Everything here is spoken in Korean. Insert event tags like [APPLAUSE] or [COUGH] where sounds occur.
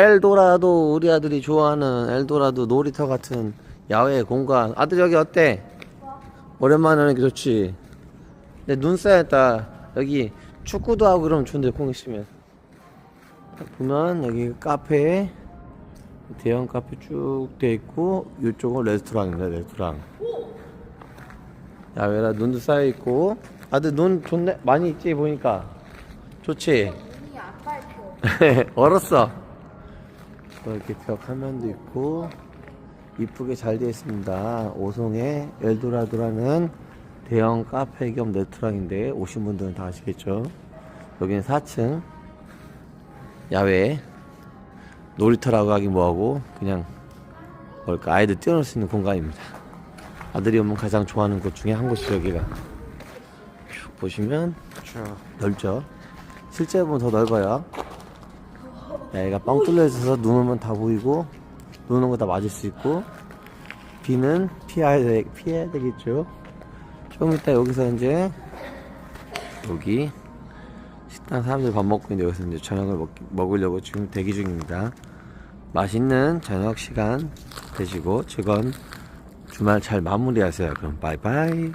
엘도라도 우리 아들이 좋아하는 엘도라도 놀이터 같은 야외 공간. 아들 여기 어때? 오랜만에 하는 게 좋지. 근데 눈 쌓였다. 여기 축구도 하고 그러면 좋은데 공 있으면. 보면 여기 카페 대형 카페 쭉 돼 있고 이쪽은 레스토랑입니다 레스토랑. 야외라 눈도 쌓여 있고. 아들 눈 좋네? 많이 있지 보니까. 좋지. [LAUGHS] 얼었어 또 이렇게 벽 화면도 있고 이쁘게 잘 되어 있습니다. 오송의 엘도라도라는 대형 카페 겸 레스토랑인데 오신 분들은 다 아시겠죠? 여기는 4층 야외 놀이터라고 하기 뭐하고 그냥 뭘까? 아이들 뛰어놀 수 있는 공간입니다. 아들이 오면 가장 좋아하는 곳 중에 한 곳이 여기가. 쭉 보시면 쭉 넓죠? 실제 보면 더 넓어요 야얘가 뻥 뚫려 있어서 눈 오면 다 보이고 눈 오는 거 다 맞을 수 있고 비는 피해야, 되, 피해야 되겠죠? 조금 이따 여기서 이제 여기 식당 사람들 밥 먹고 있는데 여기서 이제 저녁을 먹, 먹으려고 지금 대기 중입니다. 맛있는 저녁 시간 되시고 즐거운 주말 잘 마무리하세요. 그럼 바이바이